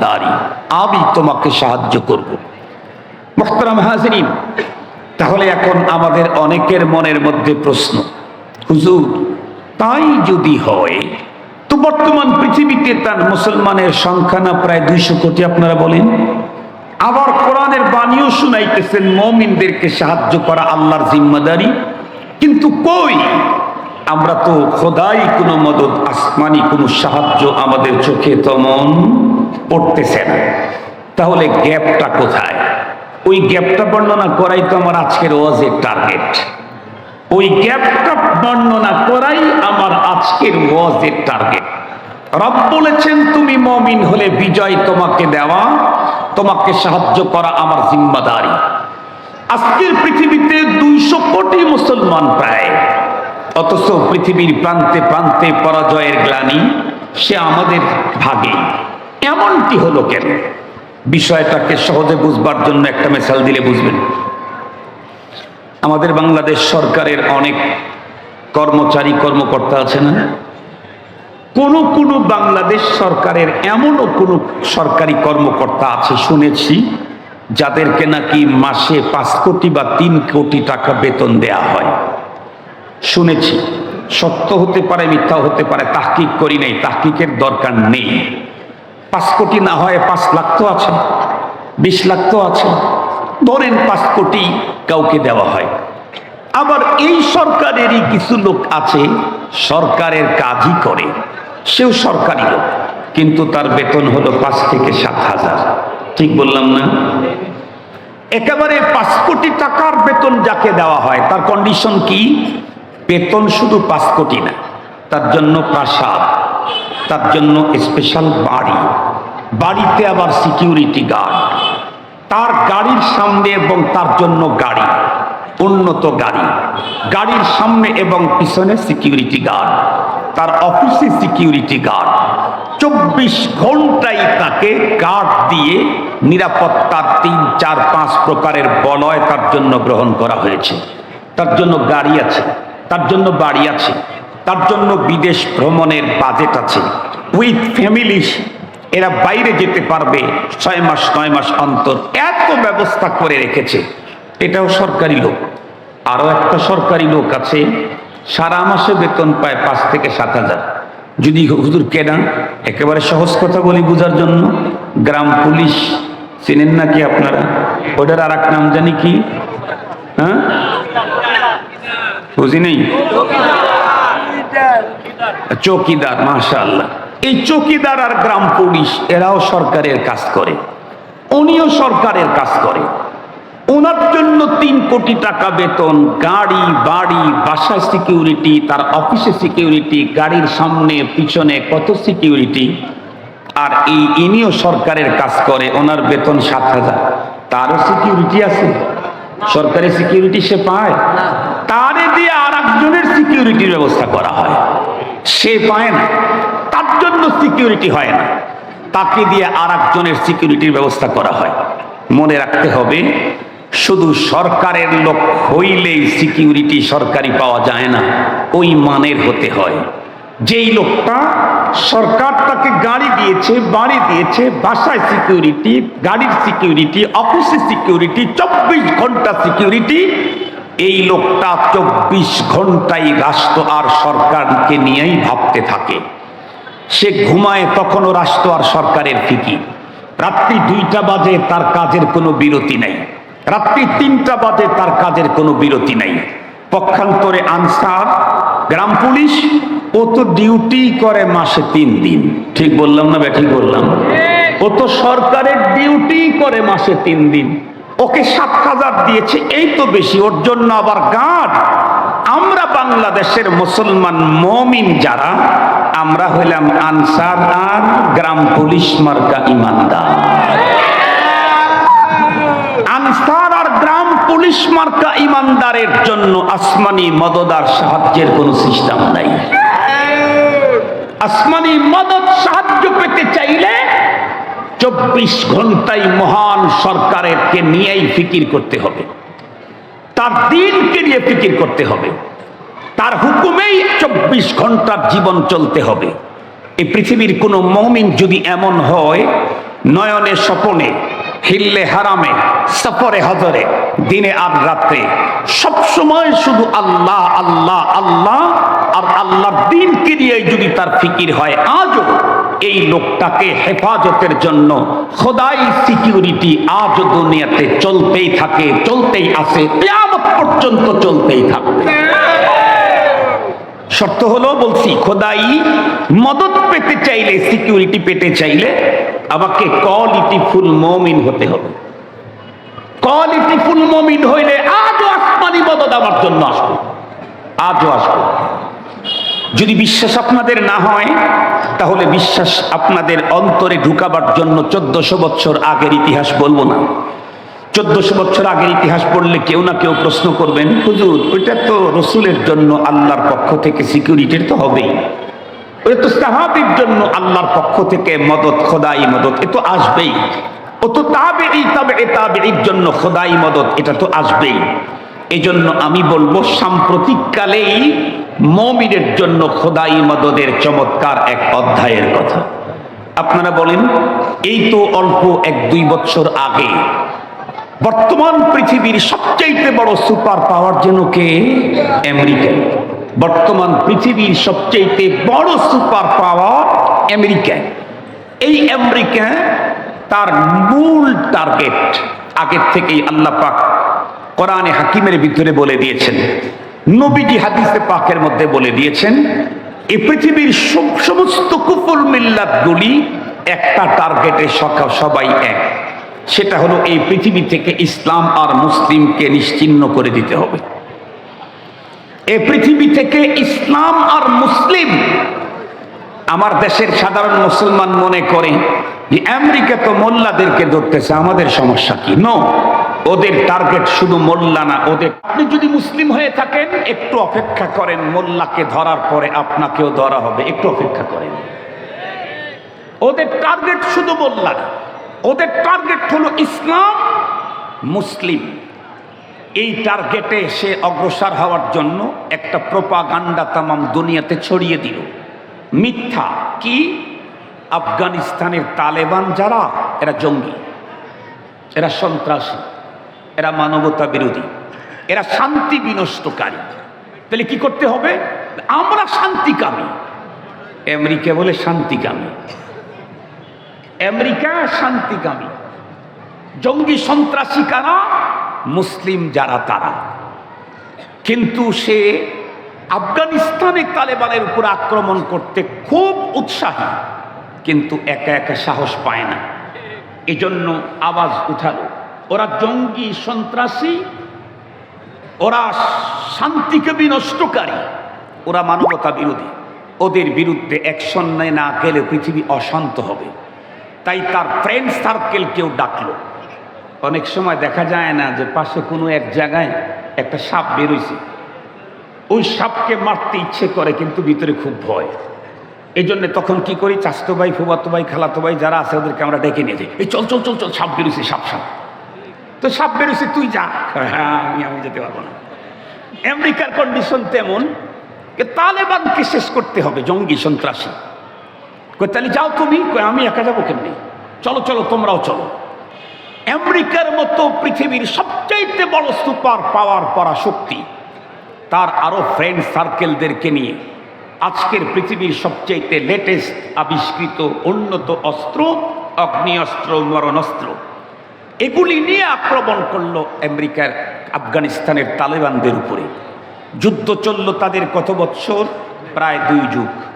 জিম্মাদারি আমি তোমাকে সাহায্য করব। মোহতারাম হাজরিন, তাহলে এখন আমাদের অনেকের মনের মধ্যে প্রশ্ন, হুজুর, তাই যদি হয়, তো বর্তমান পৃথিবীতে তার মুসলমানের সংখ্যা না প্রায় দুইশো কোটি আপনারা বলেন? আবার কোরআনের বাণীও শুনাইতেছেন, মমিনদেরকে সাহায্য করা আল্লাহর জিম্মাদারি। কিন্তু কই? আমরা তো খোদাই কোনো মদত, আসমানি কোনো সাহায্য আমাদের চোখে তেমন পড়তেছে না তাহলে গ্যাপটা কোথায়? ওই গ্যাপটা বর্ণনা করাই তো আমার আজকের ওয়াজের টার্গেট। ওই গ্যাপটা বর্ণনা করাই আমার আজকের ওয়াজের টার্গেট। রব বলেছেন, তুমি মমিন হলে বিজয় তোমাকে দেওয়া, তোমাকে সাহায্য করা আমার জিম্মাদারি। আজকের পৃথিবীতে দুইশো কোটি মুসলমান প্রায়, অথচ পৃথিবীর প্রান্তে প্রান্তে পরাজয়ের গ্লানি, সে আমাদের ভাগে এমনটি হলো কেন? বিষয়টাকে সহজে বুঝবার জন্য একটা মেশাল দিলে বুঝবেন। আমাদের বাংলাদেশ সরকারের অনেক কর্মচারী, কর্মকর্তা আছে না? কোন কোন বাংলাদেশ সরকারের এমনও কোন সরকারি কর্মকর্তা আছে শুনেছি, যাদেরকে নাকি মাসে পাঁচ কোটি বা তিন কোটি টাকা বেতন দেয়া হয়। শুনেছি, সত্য হতে পারে, মিথ্যা হতে পারে, তাহকিক করি নাই, তাহকিকের দরকার নেই। পাঁচ কোটি না হয়, পাঁচ লাখ তো আছে, বিশ লাখ তো আছে। ধরেন পাঁচ কোটি কাউকে দেওয়া হয়। আবার এই সরকারেরই কিছু লোক আছে, সরকারের কাজই করে, সেও সরকারি লোক, কিন্তু তার বেতন হলো পাঁচ থেকে সাত হাজার। ঠিক বললাম না? একেবারে পাঁচ কোটি টাকার বেতন যাকে দেওয়া হয়, তার কন্ডিশন কি? বেতন শুধু পাঁচ কোটি না, তার জন্য প্রাসাদ। তার জন্য স্পেশাল বাড়ি। বাড়িতে আবার সিকিউরিটি গার্ড তার গাড়ির সামনে এবং তার জন্য গাড়ি, উন্নত গাড়ি। গাড়ির সামনে এবং পিছনে সিকিউরিটি গার্ড তার অফিসে সিকিউরিটি গার্ড চব্বিশ ঘন্টাই তাকে গার্ড দিয়ে নিরাপত্তার তিন, চার, পাঁচ প্রকারের বলয় তার জন্য গ্রহণ করা হয়েছে। তার জন্য গাড়ি আছে, তার জন্য বাড়ি আছে, তার জন্য বিদেশ ভ্রমণের বাজেট আছে। উইথ ফ্যামিলি এরা বাইরে যেতে পারবে ছয় মাস, নয় মাস অন্তর। এত ব্যবস্থা করে রেখেছে। এটাও সরকারি লোক। আরও একটা সরকারি লোক আছে, সারা মাসে বেতন পায় পাঁচ থেকে সাত হাজার। যদি হুজুর কেনা, একেবারে সহজ কথা বলি বোঝার জন্য, গ্রাম পুলিশ, চেনেন নাকি আপনারা? ওটার আর এক নাম জানি কি? হ্যাঁ? বুঝি নেই? চৌকিদার, মাশাআল্লাহ। এই চৌকিদার আর গ্রাম পুলিশ, এরাও সরকারের কাজ করে। উনিও সরকারের কাজ করে। ওনার জন্য তিন কোটি টাকা বেতন, গাড়ি, বাড়ি বাসায় সিকিউরিটি তার অফিসে সিকিউরিটি গাড়ির সামনে, পিছনে কত সিকিউরিটি আর এই ইনিও সরকারের কাজ করে, ওনার বেতন সাত হাজার। তারও সিকিউরিটি আছে। সরকারি সিকিউরিটি সে পায়। তারে দিয়ে আর একজনের সিকিউরিটির ব্যবস্থা করা হয়। সে পায় না। জন্য সিকিউরিটি হয় না। তাকে দিয়ে আর একজনের সিকিউরিটির ব্যবস্থা করা হয়। মনে রাখতে হবে, শুধু সরকারের লোক হইলেই সিকিউরিটি সরকারি পাওয়া যায় না, ওই মানের হতে হয়। যেই লোকটা সরকার তাকে গাড়ি দিয়েছে, বাড়ি দিয়েছে, বাসায় সিকিউরিটি গাড়ির সিকিউরিটি অফিসে সিকিউরিটি চব্বিশ ঘণ্টা সিকিউরিটি এই লোকটা চব্বিশ ঘন্টাই রাষ্ট্র আর সরকারকে নিয়েই ভাবতে থাকে। সে ঘুমায় তখনও রাষ্ট্র আর সরকারের ফিকির রাত্রি দুইটা বাজে তার কাজের কোনো বিরতি নাই। রাত্রি তিনটা বাজে তার কাজের কোনো বিরতি নাই। পক্ষান্তরে আনসার, গ্রাম পুলিশ, ও তো ডিউটি করে মাসে তিন দিন। ঠিক বললাম না ব্যাঠিক বললাম? ও তো সরকারের ডিউটি করে মাসে তিন দিন। ওকে সাত হাজার দিয়েছে, এই তো বেশি, ওর জন্য আবার গার্ড। আমরা বাংলাদেশের মুসলমান মমিন যারা আমরা হইলাম আনসার আর গ্রাম পুলিশ মার্কা ইমানদার। আনসার আর গ্রাম পুলিশ মার্কা ইমানদারের জন্য আসমানি মদদার সাহায্যের কোনো সিস্টেম নাই। আসমানি মদত সাহায্য পেতে চাইলে চব্বিশ ঘন্টায় মহান সরকারেরকে নিয়েই ফিকির করতে হবে। তার দিনকে নিয়ে ফিকির করতে হবে। তার হুকুমেই চব্বিশ ঘণ্টার জীবন চলতে হবে। এই পৃথিবীর কোনো মমিন যদি এমন হয়, নয়নে স্বপনে, হিল্লে হারামে, সফরে হজরে, দিনে আর রাত্রে, সব সময় শুধু আল্লাহ আল্লাহ আল্লাহ, আর আল্লাহর দিনকে নিয়ে যদি তার ফিকির হয়, আজও এই লোকটাকে হেফাজতের জন্য খোদাই সিকিউরিটি আজ দুনিয়াতে চলতেই থাকে, চলতেই কিয়ামত পর্যন্ত চলতেই থাকবে। শর্ত হলো বলছি, খোদাই মদত পেতে চাইলে সিকিউরিটি পেতে চাইলে আমাকে কোয়ালিটি ফুল মমিন হতে হবে। কোয়ালিটি ফুল মমিন হইলে আজও আসমানি মদত আমার জন্য আসবে। আজও আসবে। যদি বিশ্বাস আপনাদের না হয়, তাহলে বিশ্বাস আপনাদের অন্তরে ঢুকাবার জন্য চোদ্দশো বছর আগের ইতিহাস বলব না। চোদ্দশো বছর আগের ইতিহাস পড়লে কেউ না কেউ প্রশ্ন করবেন, হুজুর, ওইটা তো রসুলের জন্য আল্লাহর পক্ষ থেকে সিকিউরিটির তো হবেই। ওই তো সাহাবির জন্য আল্লাহর পক্ষ থেকে মদত, খোদাই মদত, এ তো আসবেই। ও তো তাবে এই তবে এ তাবে এর জন্য খোদাই মদত, এটা তো আসবেই। এই জন্য আমি বলব, সাম্প্রতিককালেই মমিনের জন্য খোদাই মদদের চমৎকার এক অধ্যায়ের কথা। আপনারা বলেন, এই তো অল্প এক দুই বছর আগে বর্তমান পৃথিবীর সবচাইতে বড় সুপার পাওয়ার যেন কে? আমেরিকা। বর্তমান পৃথিবীর সবচাইতে বড় সুপার পাওয়ার আমেরিকা। এই আমেরিকা তার মূল টার্গেট। আগের থেকেই আল্লাহ পাক কোরআনে হাকিমের ভিতরে বলে দিয়েছেন। নবীজি হাদিসে পাকের মধ্যে বলে দিয়েছেন এই পৃথিবীর সমস্ত কুফর মিল্লাতগুলি একটা টার্গেটে সবাই এক। সেটা হলো এই পৃথিবী থেকে ইসলাম আর মুসলিমকে নিশ্চিহ্ন করে দিতে হবে। এই পৃথিবী থেকে ইসলাম আর মুসলিম, আমার দেশের সাধারণ মুসলমান মনে করে যে আমেরিকা তো মোল্লাদেরকে ধরতেছে, আমাদের সমস্যা কি? নো ওদের টার্গেট শুধু মোল্লা না, ওদের আপনি যদি মুসলিম হয়ে থাকেন, একটু অপেক্ষা করেন, মোল্লাকে ধরার পরে আপনাকেও ধরা হবে, একটু অপেক্ষা করেন। ওদের টার্গেট শুধু মোল্লা না। ওদের টার্গেট হলো ইসলাম, মুসলিম। এই টার্গেটে সে অগ্রসর হওয়ার জন্য একটা প্রোপাগান্ডা তামাম দুনিয়াতে ছড়িয়ে দিল। মিথ্যা। কি? আফগানিস্তানের তালেবান যারা, এরা জঙ্গি। এরা সন্ত্রাসী। এরা মানবতা বিরোধী। এরা শান্তি বিনষ্টকারী। তাহলে কি করতে হবে? আমরা শান্তিকামী। আমেরিকা বলে শান্তিকামী। আমেরিকা শান্তিকামী জঙ্গি সন্ত্রাসী কারা মুসলিম যারা তারা। কিন্তু সে আফগানিস্তানে তালেবানের উপর আক্রমণ করতে খুব উৎসাহী, কিন্তু একা একা সাহস পায় না। এজন্য আওয়াজ উঠালো, ওরা জঙ্গি সন্ত্রাসী, ওরা শান্তিকে বিনষ্টকারী, ওরা মানবতা বিরোধী। ওদের বিরুদ্ধে অ্যাকশন নেয় না, গেলে পৃথিবী অশান্ত হবে। তাই তার ফ্রেন্ড সার্কেল কেউ ডাকলো। অনেক সময় দেখা যায় না যে পাশে কোনো এক জায়গায় একটা সাপ বেরোইছে। ওই সাপকে মারতে ইচ্ছে করে, কিন্তু ভিতরে খুব ভয়। এই জন্য তখন কি করি চাস্তো ভাই ফুবাতো ভাই খালাতো ভাই যারা আছে ওদেরকে আমরা ডেকে নিয়ে যাই। এই চল চল চল চল, সাপ বেরোইছে, সাপ সাপ। তো সাপ বেরোইছে, তুই যা। হ্যাঁ আমি আমি যেতে পারব না। আমেরিকার কন্ডিশন তেমন তালেবানকে শেষ করতে হবে, জঙ্গি সন্ত্রাসী। তাহলে যাও তুমি। আমি একা যাব কেমনি? চলো চলো, তোমরাও চলো। আমেরিকার মতো পৃথিবীর সবচাইতে বড় সুপার পাওয়ার পরা শক্তি, তার আরও ফ্রেন্ড সার্কেলদেরকে নিয়ে আজকের পৃথিবীর সবচাইতে লেটেস্ট আবিষ্কৃত উন্নত অস্ত্র, অগ্নিঅস্ত্র মরণস্ত্র এগুলি নিয়ে আক্রমণ করল আমেরিকার আফগানিস্তানের তালেবানদের উপরে। যুদ্ধ চলল তাদের কত বৎসর প্রায় দুই যুগ।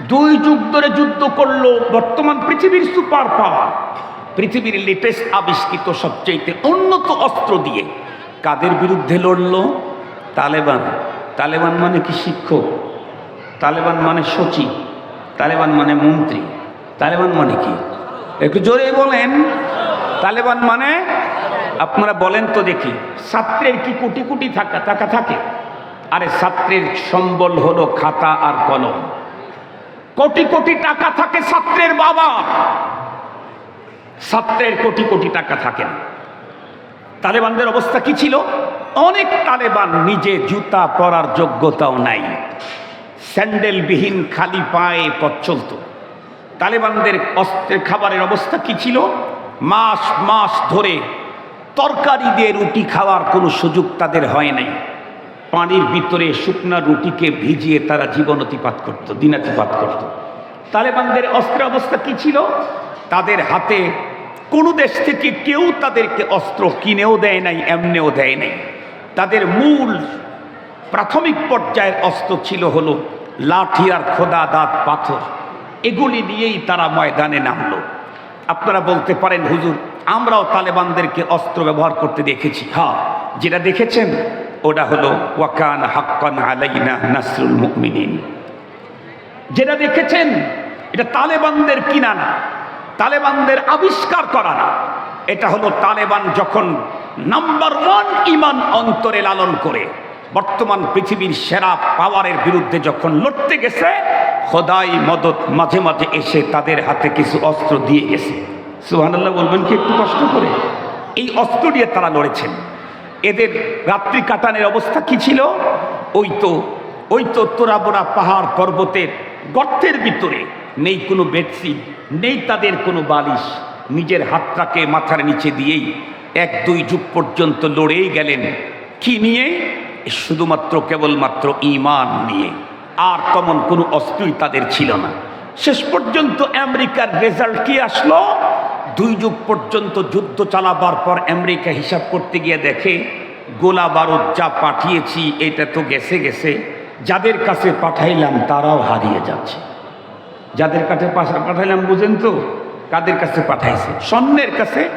দুই যুগ ধরে যুদ্ধ করল বর্তমান পৃথিবীর সুপার পাওয়ার। পৃথিবীর লেটেস্ট আবিষ্কৃত সবচেয়ে উন্নত অস্ত্র দিয়ে কাদের বিরুদ্ধে লড়লো? তালেবান। তালেবান মানে কি শিক্ষক? তালেবান মানে সচিব। তালেবান মানে মন্ত্রী। তালেবান মানে কি? একটু জোরে বলেন। তালেবান মানে? আপনারা বলেন তো দেখি। ছাত্রের কি কোটি কোটি থাকা টাকা থাকে? আরে ছাত্রের সম্বল হলো খাতা আর কলম। কোটি কোটি টাকা থাকে ছাত্রের বাবা। ছাত্রের কোটি কোটি টাকা থাকে না। তালেবানদের অবস্থা কি ছিল? অনেক তালেবান নিজে জুতা পরার যোগ্যতাও নাই। স্যান্ডেলবিহীন খালি পায়ে পথ চলত। তালেবানদের অস্ত্রের খাবারের অবস্থা কি ছিল? মাস মাস ধরে তরকারি দিয়ে রুটি খাওয়ার কোনো সুযোগ তাদের হয় নাই। পানির ভিতরে শুকনা রুটিকে ভিজিয়ে তারা জীবন অতিপাত করত দিনাতিপাত করত। তালেবানদের অস্ত্র অবস্থা কি ছিল? তাদের হাতে কোনো দেশ থেকে কেউ তাদেরকে অস্ত্র কিনেও দেয় নাই, এমনেও দেয় নাই। তাদের মূল প্রাথমিক পর্যায়ের অস্ত্র ছিল হলো লাঠি আর খোদা দাঁত পাথর। এগুলি নিয়েই তারা ময়দানে নামলো। আপনারা বলতে পারেন, হুজুর, আমরাও তালেবানদেরকে অস্ত্র ব্যবহার করতে দেখেছি। হ্যাঁ যেটা দেখেছেন ওটা হলো, ওয়াকান হাক্কান আলাইনা নাসরুল মুমিনিন। যেটা দেখেছেন, এটা তালেবানদের কিনা না তালেবানদের আবিষ্কার করা না এটা হলো তালেবান যখন নাম্বার ওয়ান ইমান অন্তরে লালন করে, বর্তমান পৃথিবীর সেরা পাওয়ারের বিরুদ্ধে যখন লড়তে গেছে, খোদাই মদত মাঝে মাঝে এসে তাদের হাতে কিছু অস্ত্র দিয়ে গেছে। সুহানাল্লাহ বলবেন কি একটু কষ্ট করে? এই অস্ত্র দিয়ে তারা লড়েছেন। এদের রাত্রি কাটানের অবস্থা কি ছিল? ওই তো ওই তো তোরাবোরা পাহাড় পর্বতের গর্তের ভিতরে। নেই কোনো বেডশিট, নেই তাদের কোনো বালিশ। নিজের হাতটাকে মাথার নিচে দিয়েই এক দুই যুগ পর্যন্ত লড়েই গেলেন। কি নিয়ে? শুধুমাত্র কেবলমাত্র ইমান নিয়ে। আর তেমন কোনো অস্ত্রই তাদের ছিল না। শেষ পর্যন্ত আমেরিকার রেজাল্ট কি আসলো? দুই যুগ পর্যন্ত যুদ্ধ চালাবার পর আমেরিকা হিসাব করতে গিয়ে দেখে, গোলা বারুদ যা পাঠিয়েছি, এটা তো গেছে গেছে। যাদের কাছে পাঠাইলাম, তারাও হারিয়ে যাচ্ছে। যাদের কাছে পাঠাইলাম, বুঝেন তো? কাদের কাছে পাঠাইছে? স্বর্ণের কাছে।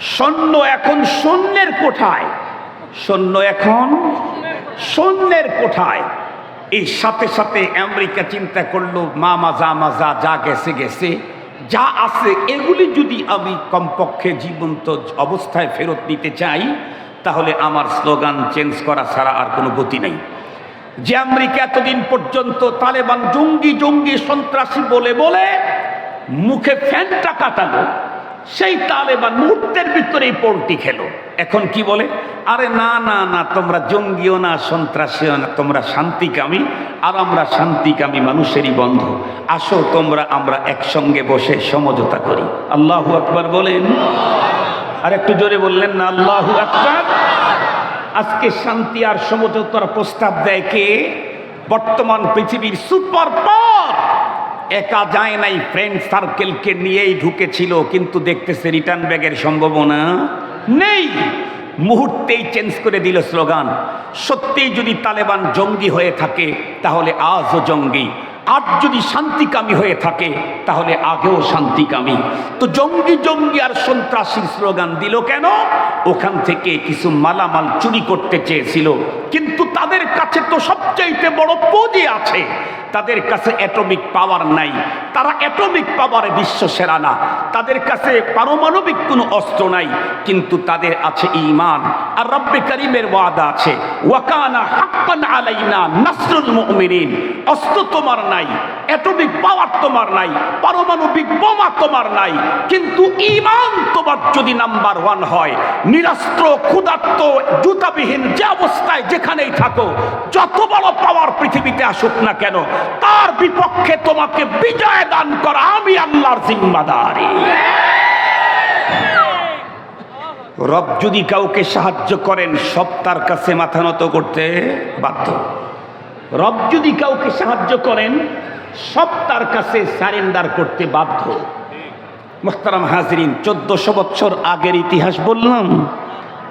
স্বর্ণ এখন স্বর্ণের কোঠায়। সৈন্য এখন সৈন্যের কোঠায়। এই সাথে সাথে আমেরিকা চিন্তা করল মা মাজা মাজা যা গেছে গেছে। যা আছে, এগুলি যদি আমি কমপক্ষে জীবন্ত অবস্থায় ফেরত নিতে চাই, তাহলে আমার স্লোগান চেঞ্জ করা ছাড়া আর কোনো গতি নেই। যে আমেরিকা এতদিন পর্যন্ত তালেবান জঙ্গি জঙ্গি সন্ত্রাসী বলে বলে মুখে ফ্যানটা কাটালো সেই তালেবান মুহূর্তের ভিতরেই পোলটি খেলো। এখন কি বলে? আরে না না না, তোমরা জঙ্গিও না, সন্ত্রাসীও না, তোমরা শান্তিকামী, আর আমরা শান্তিকামী মানুষেরই বন্ধ। আসো, তোমরা আমরা একসঙ্গে বসে সমঝোতা করি। আল্লাহু আকবার বলেন। আর একটু জোরে বললেন না, আল্লাহু আকবার। আজকে শান্তি আর সমঝোতার প্রস্তাব দেয় কে? বর্তমান পৃথিবীর সুপার পাওয়ার একা যায় নাই ফ্রেন্ড সার্কেলকে নিয়েই ঢুকেছিল, কিন্তু দেখতেছে রিটার্ন ব্যাগের সম্ভাবনা নেই। মুহূর্তেই চেঞ্জ করে দিল স্লোগান সত্যিই যদি তালেবান জঙ্গি হয়ে থাকে, তাহলে আজও জঙ্গি। আর যদি শান্তিকামী হয়ে থাকে, তাহলে আগেও শান্তিকামী। তো জঙ্গি জঙ্গি আর সন্ত্রাসীর স্লোগান দিল কেন? ওখান থেকে কিছু মালামাল চুরি করতে চেয়েছিল, কিন্তু তাদের কাছে তো সবচাইতে বড় পুঁজি আছে। তাদের কাছে অ্যাটমিক পাওয়ার নাই। তারা অ্যাটমিক পাওয়ারে বিশ্ব সেরা না। তাদের কাছে পারমাণবিক কোনো অস্ত্র নাই, কিন্তু তাদের আছে ইমান আর রব্বে করিমের ওয়াদা আছে ওয়াকানা হাক্কান আলাইনা নাসরুল মুমিনিন অস্ত্র তোমার নাই। অ্যাটমিক পাওয়ার তোমার নাই, পারমাণবিক বোমা তোমার নাই, কিন্তু ইমান তোমার যদি নাম্বার ওয়ান হয়, নিরাস্ত্র, ক্ষুধার্ত, জুতাবিহীন যে অবস্থায় যেখানেই থাকো, যত বড় পাওয়ার পৃথিবীতে আসুক না কেন, তার বিপক্ষে তোমাকে বিজয় দান করা আমি আল্লাহর জিম্মাদারি। রব যদি কাউকে সাহায্য করেন, সব তার কাছে মাথা নত করতে বাধ্য। রব যদি কাউকে সাহায্য করেন সব তার কাছে সারেন্ডার করতে বাধ্য। মোহতারাম হাজরিন, চোদ্দশো বছর আগের ইতিহাস বললাম,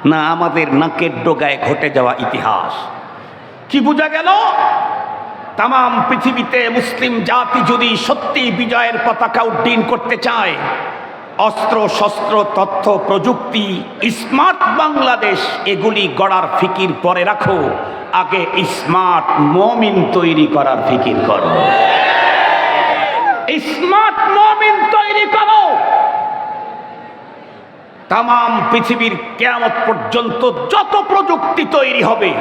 না আমাদের নাকের ডোগায় ঘটে যাওয়া ইতিহাস। কি বোঝা গেল? তাম পৃথিবীতে মুসলিম জাতি যদি সত্যি বিজয়ের পতাকা উড্ডীন করতে চায়, অস্ত্র, শস্ত্র, তথ্য, প্রযুক্তি, স্মার্ট বাংলাদেশ এগুলি গড়ার ফিকির পরে রাখো। আগে স্মার্ট মমিন তৈরি করার ফিকির করো। স্মার্ট মমিন তৈরি করো। তাম পৃথিবীর কেয়ামত পর্যন্ত যত প্রযুক্তি তৈরি হবে,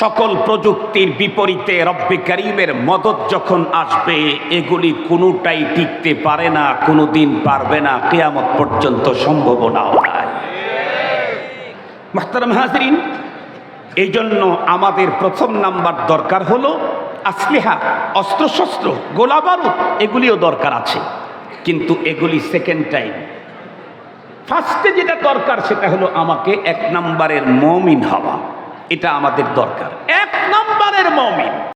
সকল প্রযুক্তির বিপরীতে রব্বে করিমের মদত যখন আসবে, এগুলি কোনোটাই টিকতে পারে না কোনো দিন পারবে না, কেয়ামত পর্যন্ত সম্ভাবনাও নাই মাহতারাম হাজরিন এই জন্য আমাদের প্রথম নাম্বার দরকার হলো আসলিহা, অস্ত্রশস্ত্র, গোলাবারুদ, এগুলিও দরকার আছে। কিন্তু এগুলি সেকেন্ড টাইম ফার্স্টে যেটা দরকার সেটা হলো আমাকে এক নম্বরের মমিন হওয়া। এটা আমাদের দরকার। এক নম্বরের মমিন।